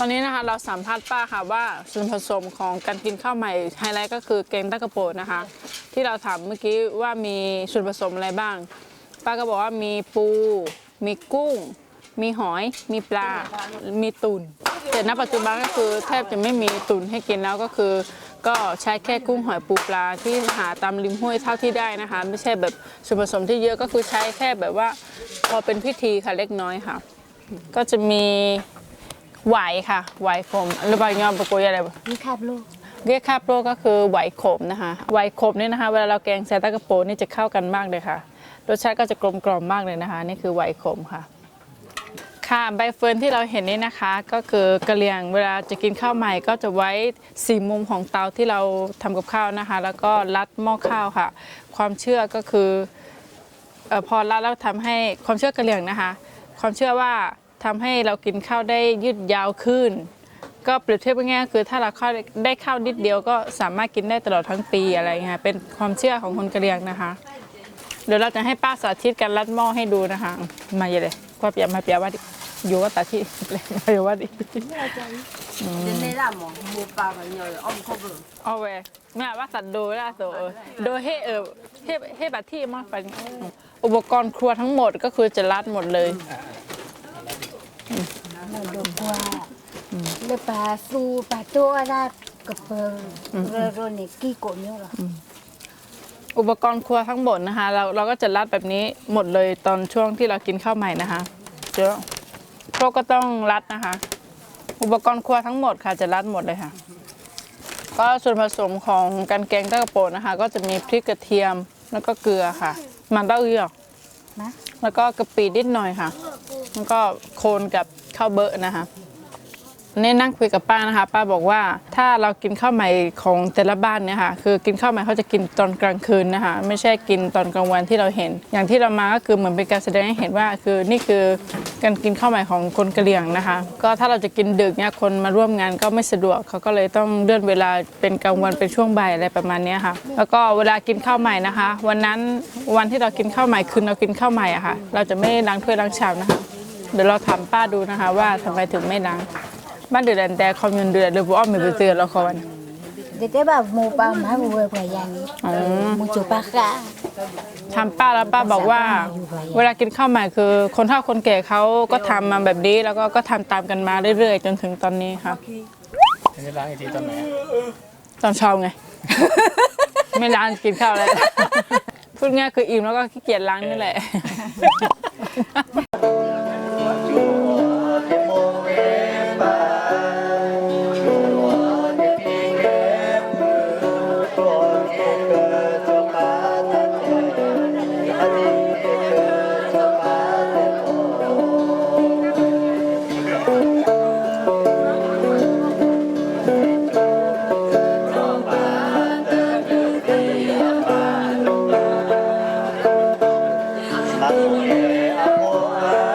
ตอนนี้นะคะเราสัมภาษณ์ป้าค่ะว่าส่วนผสมของการกินข้าวใหม่ไฮไลท์ก็คือแกงตะกะโปนะคะ ที่เราถามเมื่อกี้ว่ามีส่วนผสมอะไรบ้าง ป้าก็บอกว่ามีปู มีกุ้ง มีหอย มีปลา มีตุนแต่ณปัจจุบันก็คือแทบจะไม่มีตุนให้กินแล้วก็คือ ก็ใช้แค่กุ้งหอยปูปลาที่หาตามริมห้วยเท่าที่ได้นะคะ ไม่ใช่แบบส่วนผสมที่เยอะก็คือใช้แค่แบบว่าพอเป็นพิธีค่ะเล็กน้อยค่ะ ก็จะมี ไหวค่ะ ไหวขมหรือบางยอมประกุยอะไรบ่นี่ครับลูกเรียกคาบโลก็คือไหวขมนะคะไหวขมนี่นะคะ เวลาเราแกงแซตากระโปนี่จะเข้ากันมากเลยค่ะรสชาติก็จะกลมกล่อมมากเลยนะคะ นี่คือไหวขมค่ะ ค่ะใบเฟิร์นที่เราเห็นนี่นะคะ ก็คือกะเหรี่ยงเวลาจะกินข้าวใหม่ก็จะไว้สี่มุมของเตาที่เราทำกับข้าวนะคะ แล้วก็รัดหม้อข้าวค่ะ ความเชื่อก็คือเออพอรัดแล้วทำให้ความเชื่อกะเหรี่ยงนะคะ ความเชื่อว่า ทำให้เรากินข้าวได้ยืดยาวขึ้น ก็เปรียบเทียบง่ายๆคือถ้าเราข้าวได้ข้าวนิดเดียวก็สามารถกินได้ตลอดทั้งปีอะไรเงี้ยเป็นความเชื่อของคนกะเหรี่ยงนะคะ เดี๋ยวเราจะให้ป้าสาธิตการรัดหม้อให้ดูนะคะ มาเยเลยกว่าเปียมาเปียวัดอยู่ว่าตาที่เลยมาอยู่วัดอีก人类那么没办法，要按可不，เอาเว้ยแม่ว่าสัตว์โดยล่าสุดเโดยให้เออให้ให้บัตรที่มากไปอุปกรณ์ครัวทั้งหมดก็คือจะรัดหมดเลย มันดูว่าเลปาสูปาตัวละกระเปิงเรโรนี่กี่โกเนียล่ะอุปกรณ์ครัวทั้งหมดนะคะ เราเราก็จะรัดแบบนี้หมดเลยตอนช่วงที่เรากินข้าวใหม่นะคะเดี๋ยวพวกก็ต้องรัดนะคะ อุปกรณ์ครัวทั้งหมดค่ะจะรัดหมดเลยค่ะ ก็ส่วนผสมของการแกงตะกะโปนะคะ ก็จะมีพริกกระเทียมแล้วก็เกลือค่ะ มันเต้าเอี้ยวนะแล้วก็กะปินิดหน่อยค่ะ แล้วก็โคนกับข้าวเบอะนะคะนี่นั่งคุยกับป้านะคะ ป้าบอกว่าถ้าเรากินข้าวใหม่ของแต่ละบ้านเนี่ยค่ะคือกินข้าวใหม่เขาจะกินตอนกลางคืนนะคะไม่ใช่กินตอนกลางวันที่เราเห็น อย่างที่เรามาก็คือเหมือนเป็นการแสดงให้เห็นว่า คือนี่คือการกินข้าวใหม่ของคนกะเหรี่ยงนะคะ ก็ถ้าเราจะกินดึกเนี่ยคนมาร่วมงานก็ไม่สะดวกเขาก็เลยต้องเลื่อนเวลาเป็นกลางวันเป็นช่วงบ่ายอะไรประมาณนี้ค่ะ แล้วก็เวลากินข้าวใหม่นะคะ วันนั้นวันที่เรากินข้าวใหม่คืนเรากินข้าวใหม่อะค่ะ เราจะไม่ล้างถ้วยล้างชามนะคะ เดี๋ยวเราถามป้าดูนะคะ ว่าทำไมถึงไม่ล้างบ้านเดือดแต่คอมยนเดือดหรือว่าอ้อมมีไปเตือนละครเด็กๆแบบหมูปลาหมาบัวกว่าอย่างนี้อ๋อหมูจุปาค่ะถามป้าแล้วป้าบอกว่า เวลากินข้าวใหม่คือ คนเฒ่าคนแก่เขาก็ทำมาแบบนี้แล้วก็ก็ทำตามกันมาเรื่อยๆ จนถึงตอนนี้ค่ะอันนี้ล้างอีกทีตอนไหนอะตอนเช้าไง ไม่ล้างกินข้าวแล้วพูดง่ายคืออิ่มแล้วก็ขี้เกียจล้างนี่แหละ Yeah.